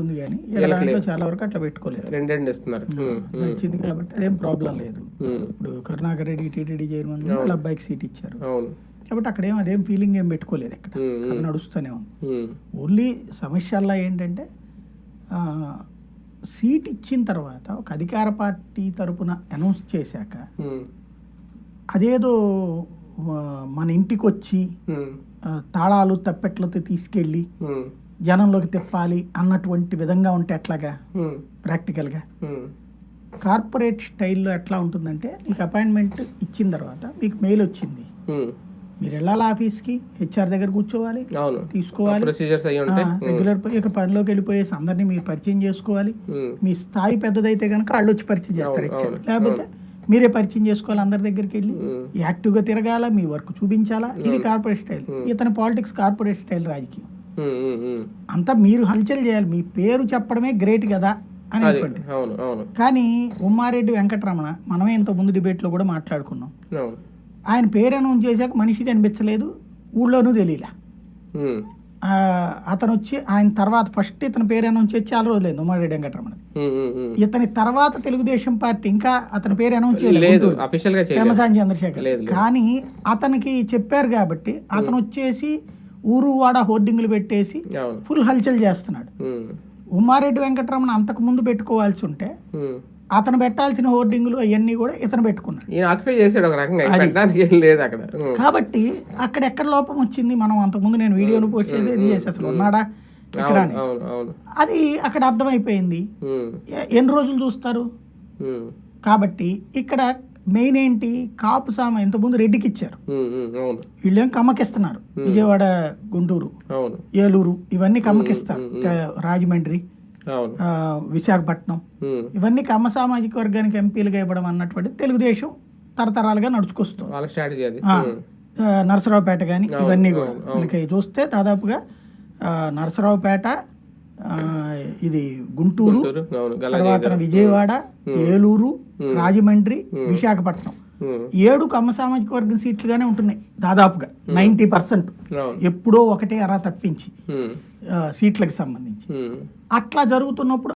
ఉంది కానీ దాంట్లో చాలా వరకు అట్లా పెట్టుకోలేదు. ఇస్తున్నారు. వచ్చింది కాబట్టి అదేం ప్రాబ్లం లేదు. ఇప్పుడు కరుణాకర్ రెడ్డి టీటీడీ చైర్మన్ వాళ్ళ అబ్బాయికి సీట్ ఇచ్చారు. కాబట్టి అక్కడ ఏం అదేం ఫీలింగ్ ఏం పెట్టుకోలేదు ఇక్కడ అది నడుస్తూనే ఉంది. ఓన్లీ సమస్యల్లో ఏంటంటే సీట్ ఇచ్చిన తర్వాత ఒక అధికార పార్టీ తరపున అనౌన్స్ చేశాక అదేదో మన ఇంటికి వచ్చి తాళాలు తప్పెట్లతో తీసుకెళ్ళి జనంలోకి తిప్పాలి అన్నటువంటి విధంగా ఉంటే ఎట్లాగా? ప్రాక్టికల్గా కార్పొరేట్ స్టైల్లో ఎట్లా ఉంటుందంటే మీకు అపాయింట్మెంట్ ఇచ్చిన తర్వాత మీకు మెయిల్ వచ్చింది. మీరు వెళ్ళాలి ఆఫీస్కి హెచ్ఆర్ దగ్గర కూర్చోవాలి తీసుకోవాలి. రెగ్యులర్ ఇక పనిలోకి వెళ్ళిపోయేసి అందరినీ మీరు పరిచయం చేసుకోవాలి. మీ స్థాయి పెద్దదైతే కనుక వాళ్ళు వచ్చి పరిచయం చేస్తారు హెచ్ఆర్. లేకపోతే మీరే పరిచయం చేసుకోవాలి అందరి దగ్గరికి వెళ్ళి. యాక్టివ్గా తిరగాల మీ వర్క్ చూపించాలా? ఇది కార్పొరేట్ స్టైల్ ఇతని పాలిటిక్స్ కార్పొరేట్ స్టైల్ రాజకీయం. అంతా మీరు హల్చల్ చేయాలి. మీ పేరు చెప్పడమే గ్రేట్ కదా అనేటువంటి కానీ ఉమ్మారెడ్డి వెంకటరమణ మనమే ఇంత ముందు డిబేట్లో కూడా మాట్లాడుకున్నాం. ఆయన పేరు అనౌన్స్ చేశాక మనిషి కనిపించలేదు ఊళ్ళోనూ తెలియలే అతను వచ్చి ఆయన తర్వాత ఫస్ట్ ఇతని పేరు అనౌన్స్ చేసి చాలా రోజులేదు ఉమ్మారెడ్డి వెంకటరమణ. ఇతని తర్వాత తెలుగుదేశం పార్టీ ఇంకా అతని పేరు అనౌన్స్ చేయలేదు చంద్రశేఖర్. కానీ అతనికి చెప్పారు కాబట్టి అతను వచ్చేసి ఊరు వాడ హోర్డింగ్లు పెట్టేసి ఫుల్ హల్చల్ చేస్తున్నాడు. ఉమ్, ఉమ్మారెడ్డి వెంకటరమణ అంతకు ముందు పెట్టుకోవాల్సి ఉంటే. అతను పెట్టాల్సిన హోర్డింగ్లు అవన్నీ కూడా ఇతను పెట్టుకున్నాడు. ఒక రకంగా లేదు అక్కడ. కాబట్టి అక్కడ ఎక్కడ లోపం వచ్చింది? మనం అంతకుముందు నేను వీడియోను పోస్ట్ చేసి ఇది చేసి అసలు ఉన్నాడా? ఇక్కడ అది అక్కడ అర్థమైపోయింది. ఎన్ని రోజులు చూస్తారు? కాబట్టి ఇక్కడ మెయిన్ ఏంటి? కాపు సామ ఇంతకుముందు రెడ్డికి ఇచ్చారు. వీళ్ళేం కమ్మకిస్తున్నారు? విజయవాడ గుంటూరు ఏలూరు ఇవన్నీ కమ్మకిస్తారు. రాజమండ్రి విశాఖపట్నం. ఇవన్నీ కమ్మ సామాజిక వర్గానికి ఎంపీలుగా ఇవ్వడం అన్నటువంటి తెలుగుదేశం తరతరాలుగా నడుచుకొస్తుంది. నరసరావుపేట కానీ ఇవన్నీ కూడా. మనకి చూస్తే దాదాపుగా నరసరావుపేట ఇది గుంటూరు తర్వాత విజయవాడ ఏలూరు రాజమండ్రి విశాఖపట్నం. ఏడు కమ్మ సామాజిక వర్గం సీట్లుగానే ఉంటున్నాయి దాదాపుగా నైంటీ పర్సెంట్. ఎప్పుడో ఒకటే అరా తప్పించి సీట్లకు సంబంధించి. అట్లా జరుగుతున్నప్పుడు